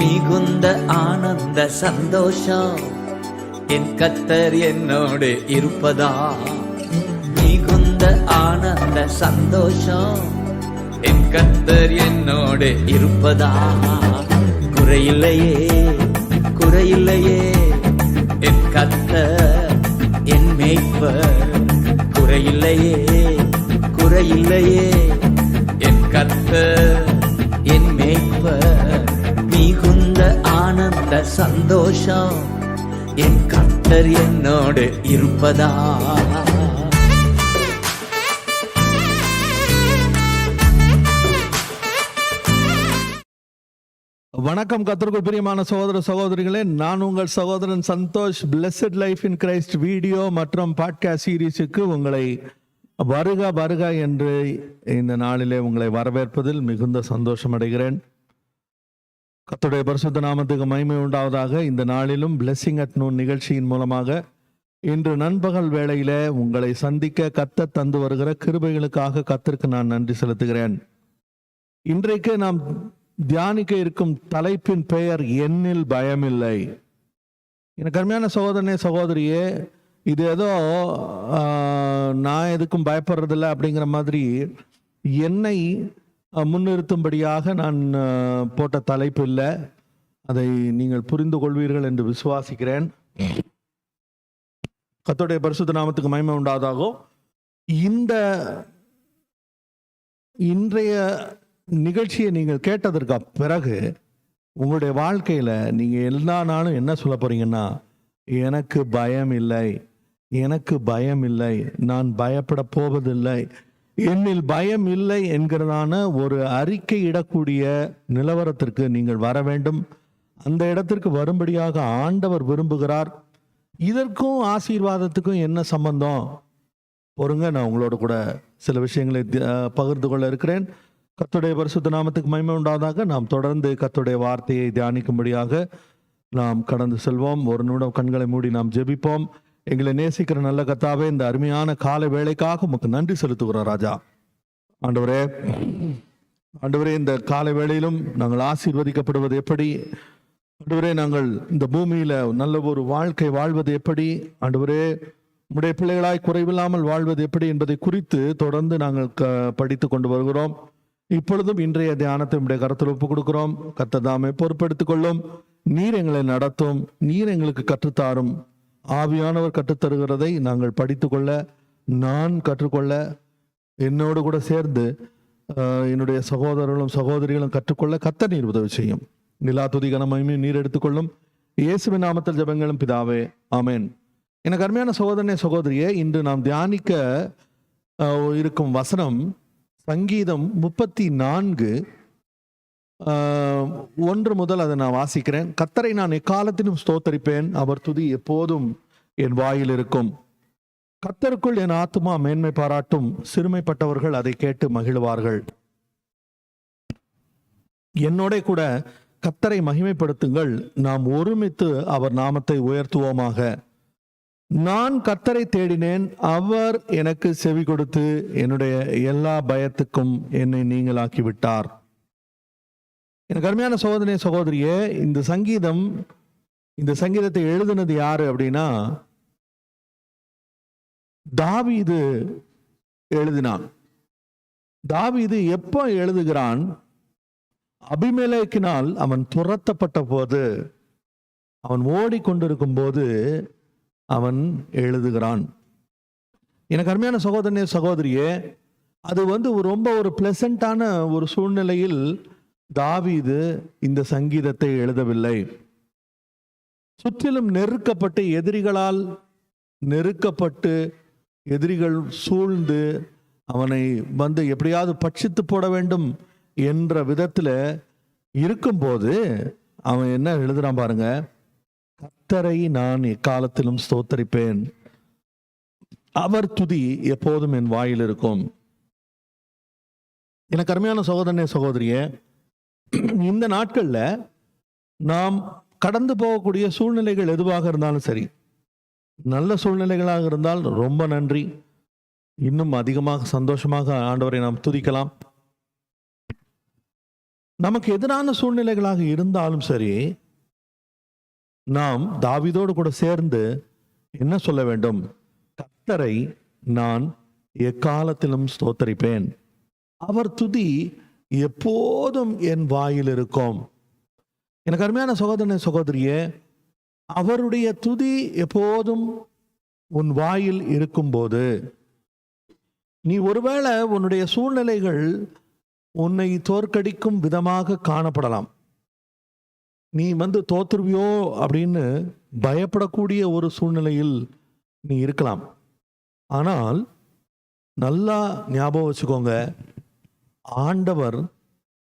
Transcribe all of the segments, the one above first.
மிகுந்த ஆனந்த சந்தோஷம். என் கத்தர் என்னோடு இருப்பதா? மிகுந்த ஆனந்த சந்தோஷம். என் கத்தர் என்னோடு இருப்பதா? குறையில்லையே குறையில்லையே. என் கத்தர் என் மேய்ப்பர். குறையில்லையே குறையில்லையே. என் கத்தர் ஆனந்த சந்தோஷம். என் கத்தர் என்னோடு இருப்பதா? வணக்கம் கத்தருக்குள் பிரியமான சகோதர சகோதரிகளே நான் உங்கள் சகோதரன் Santhosh. Blessed life in Christ video மற்றும் பாட்காஸ்ட் சீரீஸுக்கு உங்களை வருக வருக என்று இந்த நாளிலே உங்களை வரவேற்பதில் மிகுந்த சந்தோஷம் அடைகிறேன் கத்துடைய பரிசுத்த நாமத்துக்கு மகிமை உண்டாவதாக. இந்த நாளிலும் பிளெஸ்ஸிங் அட் நூன் நிகழ்ச்சியின் மூலமாக இன்று நண்பகல் வேளையிலே உங்களை சந்திக்க கத்த தந்து வருகிற கிருபைகளுக்காக கத்திற்கு நான் நன்றி செலுத்துகிறேன். இன்றைக்கு நாம் தியானிக்க இருக்கும் தலைப்பின் பெயர் எண்ணில் பயமில்லை. எனக்கு அருமையான சகோதரனே சகோதரியே இது ஏதோ நான் எதுக்கும் பயப்படுறதில்ல அப்படிங்கிற மாதிரி என்னை முன்னிறுத்தும்படியாக நான் போட்ட தலைப்பு இல்லை. அதை நீங்கள் புரிந்து கொள்வீர்கள் என்று விசுவாசிக்கிறேன். கத்தோடைய பரிசுத்த நாமத்துக்கு மயமை உண்டாதாகும் இந்த இன்றைய நிகழ்ச்சியை நீங்கள் கேட்டதற்கு பிறகு உங்களுடைய வாழ்க்கையில் நீங்கள் எல்லா நாளும் என்ன சொல்ல போறீங்கன்னா எனக்கு பயம் இல்லை எனக்கு பயம் இல்லை நான் பயப்பட போவதில்லை என்னில் பயம் இல்லை என்கிறதான ஒரு அறிக்கை இடக்கூடிய நிலவரத்திற்கு நீங்கள் வர வேண்டும். அந்த இடத்திற்கு வரும்படியாக ஆண்டவர் விரும்புகிறார். இதற்கும் ஆசீர்வாதத்துக்கும் என்ன சம்பந்தம்? பொறுங்க நான் உங்களோட கூட சில விஷயங்களை பகிர்ந்து கொள்ள இருக்கிறேன். கத்துடைய பரிசுத்த நாமத்துக்கு மகிமை உண்டாதாக. நாம் தொடர்ந்து கத்துடைய வார்த்தையை தியானிக்கும்படியாக நாம் கடந்து செல்வோம். ஒரு நிமிடம் கண்களை மூடி நாம் ஜெபிப்போம். எங்களை நேசிக்கிற நல்ல கத்தாவே இந்த அருமையான கால வேலைக்காக உமக்கு நன்றி செலுத்துகிறோம் ராஜா. ஆண்டவரே ஆண்டவரே இந்த கால வேளையிலும் நாங்கள் ஆசீர்வதிக்கப்படுவது எப்படி? ஆண்டவரே நாங்கள் இந்த பூமியில நல்ல ஒரு வாழ்க்கை வாழ்வது எப்படி? ஆண்டவரே நம்முடைய பிள்ளைகளாய் குறைவில்லாமல் வாழ்வது எப்படி என்பதை குறித்து தொடர்ந்து நாங்கள் க படித்து கொண்டு வருகிறோம். இப்பொழுதும் இன்றைய தியானத்தை உடைய கருத்தில் ஒப்புக் கொடுக்கிறோம். கத்ததாமை பொறுப்பெடுத்துக் கொள்ளும். நீர் எங்களை நடத்தும். நீர் எங்களுக்கு கற்றுத்தாரும் ஆவியானவர் கற்றுத்தருகிறதை நாங்கள் படித்துக்கொள்ள நான் கற்றுக்கொள்ள என்னோடு கூட சேர்ந்து என்னுடைய சகோதரர்களும் சகோதரிகளும் கற்றுக்கொள்ள கத்த நீர் உதவி செய்யும். நிலா துதி கனமையும் நீர் எடுத்துக்கொள்ளும். இயேசுவின் நாமத்தில் ஜெபங்களும் பிதாவே ஆமேன். எனக்கு அருமையான சகோதரனே சகோதரியே இன்று நாம் தியானிக்க இருக்கும் வசனம் சங்கீதம் முப்பத்தி நான்கு. ஒன்று முதல் அதை நான் வாசிக்கிறேன். கத்தரை நான் எக்காலத்திலும் ஸ்தோத்தரிப்பேன். அவர் துதி எப்போதும் என் வாயில் இருக்கும். கத்தருக்குள் என் ஆத்துமா மேன்மை பாராட்டும். சிறுமைப்பட்டவர்கள் அதை கேட்டு மகிழ்வார்கள். என்னோட கூட கத்தரை மகிமைப்படுத்துங்கள். நாம் ஒருமித்து அவர் நாமத்தை உயர்த்துவோமாக. நான் கத்தரை தேடினேன். அவர் எனக்கு செவி கொடுத்து என்னுடைய எல்லா பயத்துக்கும் என்னை நீங்களாக்கிவிட்டார். எனக்கு அருமையான சகோதரனே சகோதரியே இந்த சங்கீதம் இந்த சங்கீதத்தை எழுதுனது யாரு அப்படின்னா தாவீது எழுதினான். தாவீது எப்போ எழுதுகிறான்? அபிமெலேக்கினால் அவன் துரத்தப்பட்ட போது அவன் ஓடிக்கொண்டிருக்கும் போது அவன் எழுதுகிறான். எனக்கு அருமையான சகோதரனே சகோதரியே அது வந்து ரொம்ப ஒரு பிளசண்டான ஒரு சூழ்நிலையில் தாவீது இந்த சங்கீதத்தை எழுதவில்லை. சுற்றிலும் நெருக்கப்பட்டு எதிரிகளால் நெருக்கப்பட்டு எதிரிகள் சூழ்ந்து அவனை வந்து எப்படியாவது பட்சித்து போட வேண்டும் என்ற விதத்தில் இருக்கும்போது அவன் என்ன எழுதுறான் பாருங்க. கத்தரை நான் எக்காலத்திலும் ஸ்தோத்தரிப்பேன். அவர் துதி எப்போதும் என் வாயில் இருக்கும். எனக்கு அருமையான சகோதரனே சகோதரியே இந்த நாட்கள்ல நாம் கடந்து போகக்கூடிய சூழ்நிலைகள் எதுவாக இருந்தாலும் சரி நல்ல சூழ்நிலைகளாக இருந்தால் ரொம்ப நன்றி. இன்னும் அதிகமாக சந்தோஷமாக ஆண்டவரை நாம் துதிக்கலாம். நமக்கு எதிரான சூழ்நிலைகளாக இருந்தாலும் சரி நாம் தாவிதோடு கூட சேர்ந்து என்ன சொல்ல வேண்டும்? கத்தரை நான் எக்காலத்திலும் ஸ்தோத்தரிப்பேன். அவர் துதி எப்போதும் என் வாயில் இருக்கும். எனக்கு அருமையான சகோதரனே சகோதரியே அவருடைய துதி எப்போதும் உன் வாயில் இருக்கும்போது நீ ஒருவேளை உன்னுடைய சூழ்நிலைகள் உன்னை தோற்கடிக்கும் விதமாக காணப்படலாம். நீ வந்து தோத்துருவியோ அப்படின்னு பயப்படக்கூடிய ஒரு சூழ்நிலையில் நீ இருக்கலாம். ஆனால் நல்லா ஞாபகம் வச்சுக்கோங்க ஆண்டவர்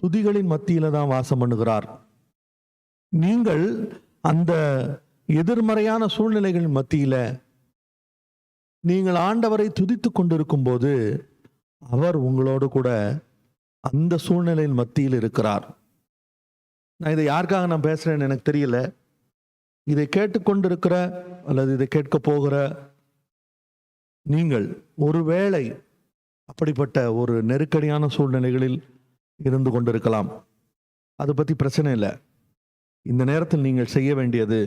துதிகளின் மத்தியில தான் வாசம் பண்ணுகிறார். நீங்கள் அந்த எதிர்மறையான சூழ்நிலைகளின் மத்தியில நீங்கள் ஆண்டவரை துதித்து கொண்டிருக்கும் போது அவர் உங்களோடு கூட அந்த சூழ்நிலையின் மத்தியில் இருக்கிறார். நான் இதை யாருக்காக நான் பேசுறேன்னு எனக்கு தெரியல. இதை கேட்டுக்கொண்டிருக்கிற அல்லது இதை கேட்க போகிற நீங்கள் ஒருவேளை அப்படிப்பட்ட ஒரு நெருக்கடியான சூழ்நிலைகளில் இருந்து கொண்டிருக்கலாம். அதை பற்றி பிரச்சனை இல்லை. இந்த நேரத்தில் நீங்கள் செய்ய வேண்டியது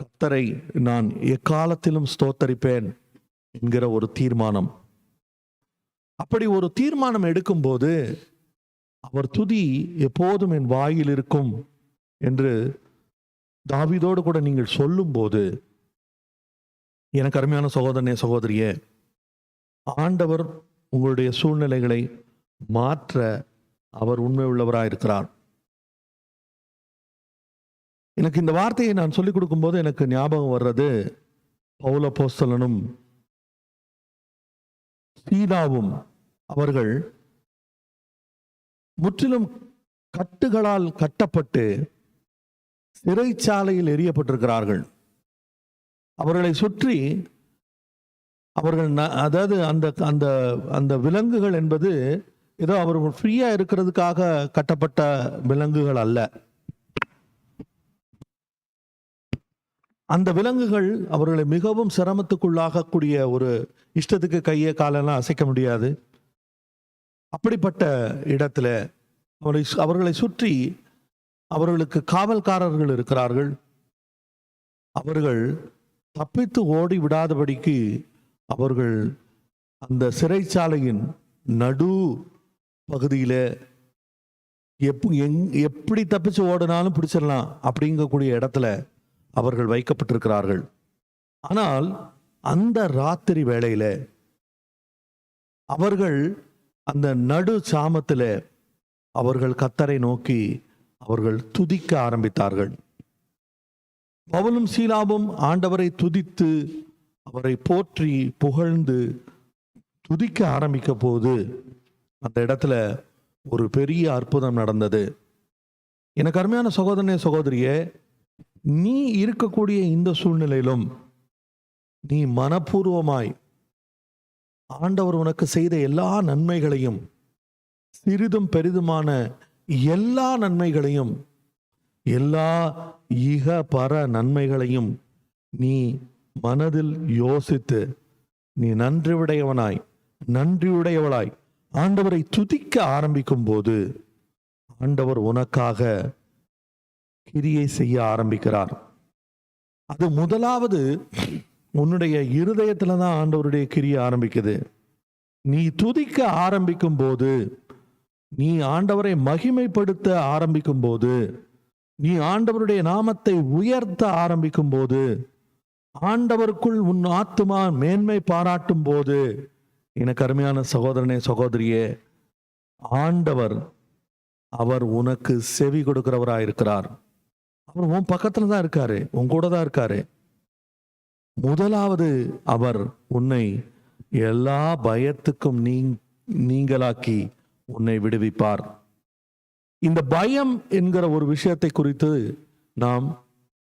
கத்தரை நான் எக்காலத்திலும் ஸ்தோத்தரிப்பேன் என்கிற ஒரு தீர்மானம். அப்படி ஒரு தீர்மானம் எடுக்கும்போது அவர் துதி எப்போதும் என் வாயில் இருக்கும் என்று தாவிதோடு கூட நீங்கள் சொல்லும்போது எனக்கு அருமையான சகோதரனே சகோதரியே ஆண்டவர் உங்களுடைய சூழ்நிலைகளை மாற்ற அவர் உண்மை உள்ளவராயிருக்கிறார் எனக்கு இந்த வார்த்தையை நான் சொல்லிக் கொடுக்கும்போது எனக்கு ஞாபகம் வர்றது பௌல போஸ்தலனும் சீதாவும் அவர்கள் முற்றிலும் கட்டுகளால் கட்டப்பட்டு சிறைச்சாலையில் எரியப்பட்டிருக்கிறார்கள் அவர்களை சுற்றி அவர்கள் ந- அதாவது அந்த அந்த அந்த விலங்குகள் என்பது ஏதோ அவர்கள் ஃப்ரீயாக இருக்கிறதுக்காக கட்டப்பட்ட விலங்குகள் அல்ல. அந்த விலங்குகள் அவர்களை மிகவும் சிரமத்துக்குள்ளாகக்கூடிய ஒரு இஷ்டத்துக்கு கையை காலெல்லாம் அசைக்க முடியாது. அப்படிப்பட்ட இடத்துல அவரை அவர்களை சுற்றி அவர்களுக்கு காவல்காரர்கள் இருக்கிறார்கள். அவர்கள் தப்பித்து ஓடி விடாதபடிக்கு அவர்கள் அந்த சிறைச்சாலையின் நடு பகுதியில் எப் எங் எப்படி தப்பிச்சு ஓடினாலும் பிடிச்சிடலாம் அப்படிங்கக்கூடிய இடத்துல அவர்கள் வைக்கப்பட்டிருக்கிறார்கள். ஆனால் அந்த ராத்திரி வேளையில அவர்கள் அந்த நடு சாமத்தில் அவர்கள் கத்தரை நோக்கி அவர்கள் துதிக்க ஆரம்பித்தார்கள். பவுலும் சீலாவும் ஆண்டவரை துதித்து அவரை போற்றி புகழ்ந்து துதிக்க ஆரம்பிக்க போது அந்த இடத்துல ஒரு பெரிய அற்புதம் நடந்தது. எனக்கு அருமையான சகோதரனே சகோதரியே நீ இருக்கக்கூடிய இந்த சூழ்நிலையிலும் நீ மனப்பூர்வமாய் ஆண்டவர் உனக்கு செய்த எல்லா நன்மைகளையும் சிறிதும் பெரிதுமான எல்லா நன்மைகளையும் எல்லா இக பர நன்மைகளையும் நீ மனதில் யோசித்து நீ நன்றி உடையவனாய் நன்றியுடையவளாய். ஆண்டவரை துதிக்க ஆரம்பிக்கும் போது ஆண்டவர் உனக்காக கிரியை செய்ய ஆரம்பிக்கிறார். அது முதலாவது உன்னுடைய இருதயத்தில் தான் ஆண்டவருடைய கிரியை ஆரம்பிக்குது. நீ துதிக்க ஆரம்பிக்கும் போது நீ ஆண்டவரை மகிமைப்படுத்த ஆரம்பிக்கும் போது நீ ஆண்டவருடைய நாமத்தை உயர்த்த ஆரம்பிக்கும் போது ஆண்டவருக்குள் உன் ஆத்துமா மேன்மை பாராட்டும் போது எனக்கு அருமையான சகோதரனே சகோதரியே ஆண்டவர் அவர் உனக்கு செவி கொடுக்கிறவராயிருக்கிறார். அவர் உன் பக்கத்தில் தான் இருக்காரு உன் கூட தான் இருக்காரு. முதலாவது அவர் உன்னை எல்லா பயத்துக்கும் நீ நீங்களாக்கி உன்னை விடுவிப்பார். இந்த பயம் என்கிற ஒரு விஷயத்தை குறித்து நாம்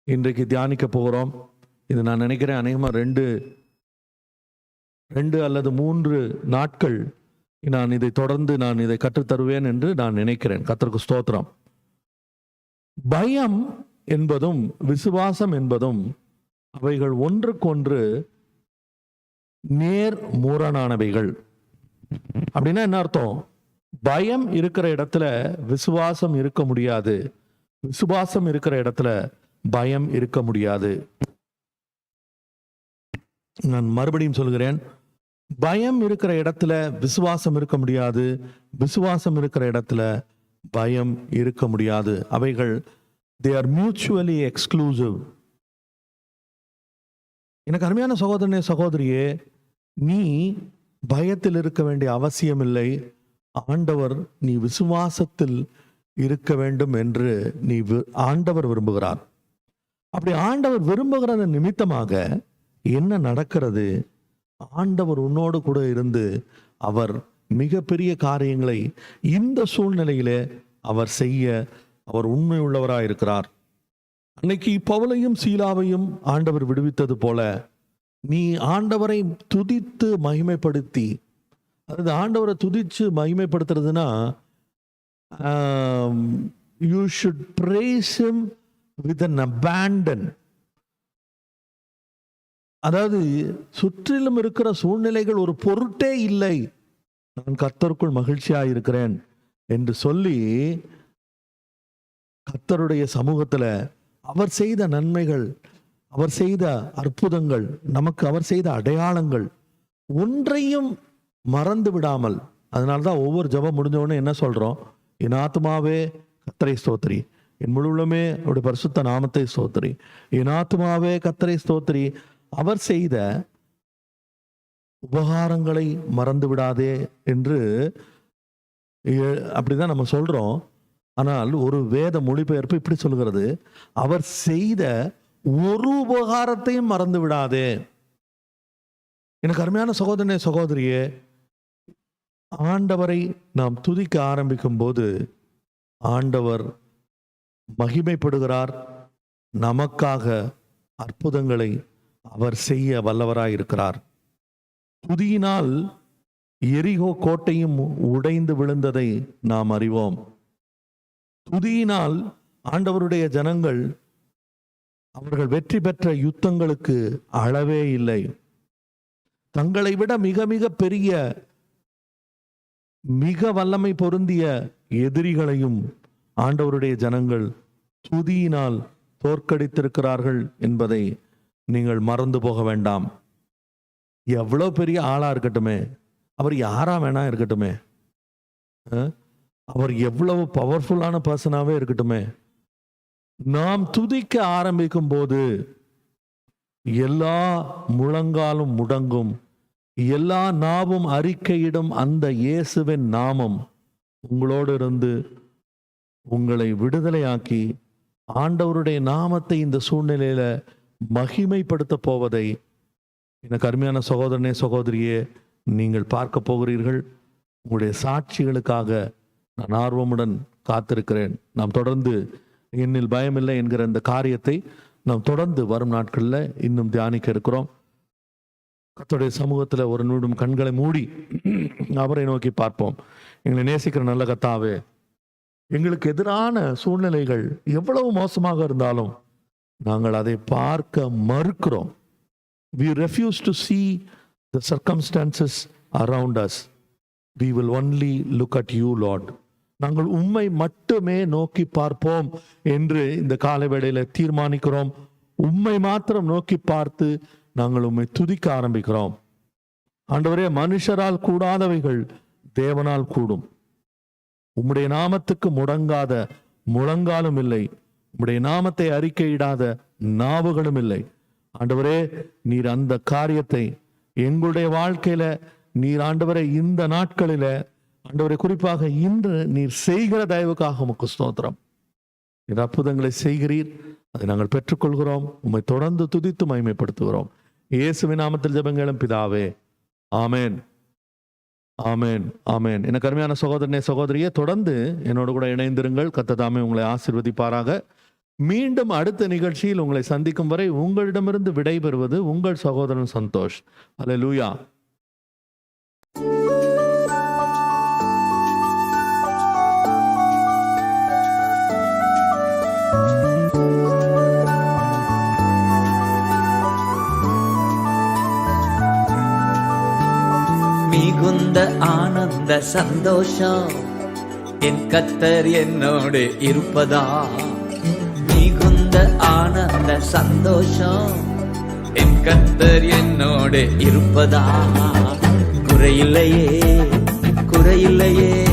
இன்றைக்கு தியானிக்க போகிறோம். இது நான் நினைக்கிறேன் அநேகமாக ரெண்டு ரெண்டு அல்லது மூன்று நாட்கள் நான் இதை தொடர்ந்து நான் இதை கற்றுத்தருவேன் என்று நான் நினைக்கிறேன். கத்தருக்கு ஸ்தோத்திரம். பயம் என்பதும் விசுவாசம் என்பதும் அவைகள் ஒன்றுக்கொன்று நேர் மூரணானவைகள். அப்படின்னா என்ன அர்த்தம்? பயம் இருக்கிற இடத்துல விசுவாசம் இருக்க முடியாது. விசுவாசம் இருக்கிற இடத்துல பயம் இருக்க முடியாது. நான் மறுபடியும் சொல்கிறேன். பயம் இருக்கிற இடத்துல விசுவாசம் இருக்க முடியாது. விசுவாசம் இருக்கிற இடத்துல பயம் இருக்க முடியாது. அவைகள் தே ஆர் மியூச்சுவலி எக்ஸ்க்ளூசிவ் எனக்கு அருமையான சகோதரனே சகோதரியே நீ பயத்தில் இருக்க வேண்டிய அவசியமில்லை ஆண்டவர் நீ விசுவாசத்தில் இருக்க வேண்டும் என்று நீ வி- ஆண்டவர் விரும்புகிறார். அப்படி ஆண்டவர் விரும்புகிறத நிமித்தமாக என்ன நடக்கிறது? ஆண்டவர் உன்னோடு கூட இருந்து அவர் மிகப்பெரிய காரியங்களை இந்த சூழ்நிலையிலே அவர் செய்ய அவர் உண்மை உள்ளவராக இருக்கிறார். அன்னைக்கு பவுலையும் சீலாவையும் ஆண்டவர் விடுவித்தது போல நீ ஆண்டவரை துதித்து மகிமைப்படுத்தி அதாவது ஆண்டவரை துதித்து மகிமைப்படுத்துறதுனா you should praise him with an abandon அதாவது சுற்றிலும் இருக்கிற சூழ்நிலைகள் ஒரு பொருட்டே இல்லை. நான் கர்த்தருக்குள் மகிழ்ச்சியா இருக்கிறேன் என்று சொல்லி கர்த்தருடைய சமூகத்துல அவர் செய்த நன்மைகள் அவர் செய்த அற்புதங்கள் நமக்கு அவர் செய்த அடையாளங்கள் ஒன்றையும் மறந்து விடாமல் அதனால தான் ஒவ்வொரு ஜெபம் முடிஞ்சவொடனே என்ன சொல்றோம்? என் ஆத்மாவே கத்தரை ஸ்தோத்திரி. என் முழுவலுமே அவருடைய பரிசுத்த நாமத்தை ஸ்தோத்திரி. என் ஆத்மாவே கத்தரை ஸ்தோத்திரி. அவர் செய்த உபகாரங்களை மறந்து விடாதே என்று அப்படிதான் நம்ம சொல்றோம். ஆனால் ஒரு வேத மொழிபெயர்ப்பு இப்படி சொல்கிறது. அவர் செய்த ஒரு உபகாரத்தையும் மறந்து விடாதே எனக்கு அருமையான சகோதரனே சகோதரியே ஆண்டவரை நாம் துதிக்க ஆரம்பிக்கும் போது ஆண்டவர் மகிமைப்படுகிறார். நமக்காக அற்புதங்களை அவர் செய்ய வல்லவராய் இருக்கிறார். துதியினால் எரிகோ கோட்டையும் உடைந்து விழுந்ததை நாம் அறிவோம். துதியினால் ஆண்டவருடைய ஜனங்கள் அவர்கள் வெற்றி பெற்ற யுத்தங்களுக்கு அளவே இல்லை. தங்களை விட மிக மிக பெரிய மிக வல்லமை பொருந்திய எதிரிகளையும் ஆண்டவருடைய ஜனங்கள் துதியினால் தோற்கடித்திருக்கிறார்கள் என்பதை நீங்கள் மறந்து போக வேண்டாம். எவ்வளவு பெரிய ஆளா இருக்கட்டுமே. அவர் யாரா வேணா இருக்கட்டுமே. அவர் எவ்வளவு பவர்ஃபுல்லான பர்சனாவே இருக்கட்டுமே. நாம் துதிக்க ஆரம்பிக்கும் போது எல்லா முழங்காலும் முடங்கும். எல்லா நாவும் அறிக்கையிடும் அந்த இயேசுவின் நாமம் உங்களோடு இருந்து உங்களை விடுதலையாக்கி ஆண்டவருடைய நாமத்தை இந்த சூழ்நிலையில மகிமைப்படுத்த போவதை எனக்கு அருமையான சகோதரனே சகோதரியே நீங்கள் பார்க்க போகிறீர்கள். உங்களுடைய சாட்சிகளுக்காக நான் ஆர்வமுடன் காத்திருக்கிறேன். நாம் தொடர்ந்து என்னில் பயமில்லை என்கிற இந்த காரியத்தை நாம் தொடர்ந்து வரும் நாட்களில் இன்னும் தியானிக்க இருக்கிறோம். கர்த்தருடைய சமூகத்தில் ஒரு நிமிடம் கண்களை மூடி அவரை நோக்கி பார்ப்போம். எங்களை நேசிக்கிற நல்ல கத்தாவே எங்களுக்கு எதிரான சூழ்நிலைகள் எவ்வளவு மோசமாக இருந்தாலும் நாங்கள் அதை பார்க்க மறுக்கிறோம். We refuse to see the circumstances around us we will only look at you Lord நாங்கள் உம்மை மட்டுமே நோக்கி பார்ப்போம் என்று இந்த காலை வேளையில தீர்மானிக்கிறோம். உம்மை மாத்திரம் நோக்கி பார்த்து நாங்கள் உம்மை துதிக்க ஆரம்பிக்கிறோம். ஆண்டவரே மனுஷரால் கூடாதவைகள் தேவனால் கூடும். உம்முடைய நாமத்துக்கு முடங்காத முழங்காலும் இல்லை. உம்முடைய நாமத்தை அறிக்கையிடாத நாவுகளும் இல்லை. ஆண்டவரே நீர் அந்த காரியத்தை எங்களுடைய வாழ்க்கையில நீர் ஆண்டவரை இந்த நாட்களில ஆண்டவரை குறிப்பாக இன்று நீர் செய்கிற தயவுக்காக உமக்கு ஸ்தோத்திரம். நீர் அற்புதங்களை செய்கிறீர். அதை நாங்கள் பெற்றுக்கொள்கிறோம். உம்மை தொடர்ந்து துதித்து மகிமைப்படுத்துகிறோம். இயேசுவின் நாமத்தில் ஜபங்களும் பிதாவே. ஆமேன். ஆமேன். ஆமேன். எனக்கு அருமையான சகோதரனே சகோதரியே தொடர்ந்து என்னோடு கூட இணைந்திருங்கள். கத்ததாமே உங்களை ஆசிர்வதிப்பாராக. மீண்டும் அடுத்த நிகழ்ச்சியில் உங்களை சந்திக்கும் வரை உங்களிடமிருந்து விடைபெறுவது உங்கள் சகோதரன் சந்தோஷ். அல்லேலூயா மிகுந்த ஆனந்த ஆனந்த சந்தோஷம். என் கத்தர் என்னோடு இருப்பதா? மிகுந்த ஆனந்த சந்தோஷம். என் கத்தர் என்னோடு இருப்பதா? குறையில்லையே குறையில்லையே.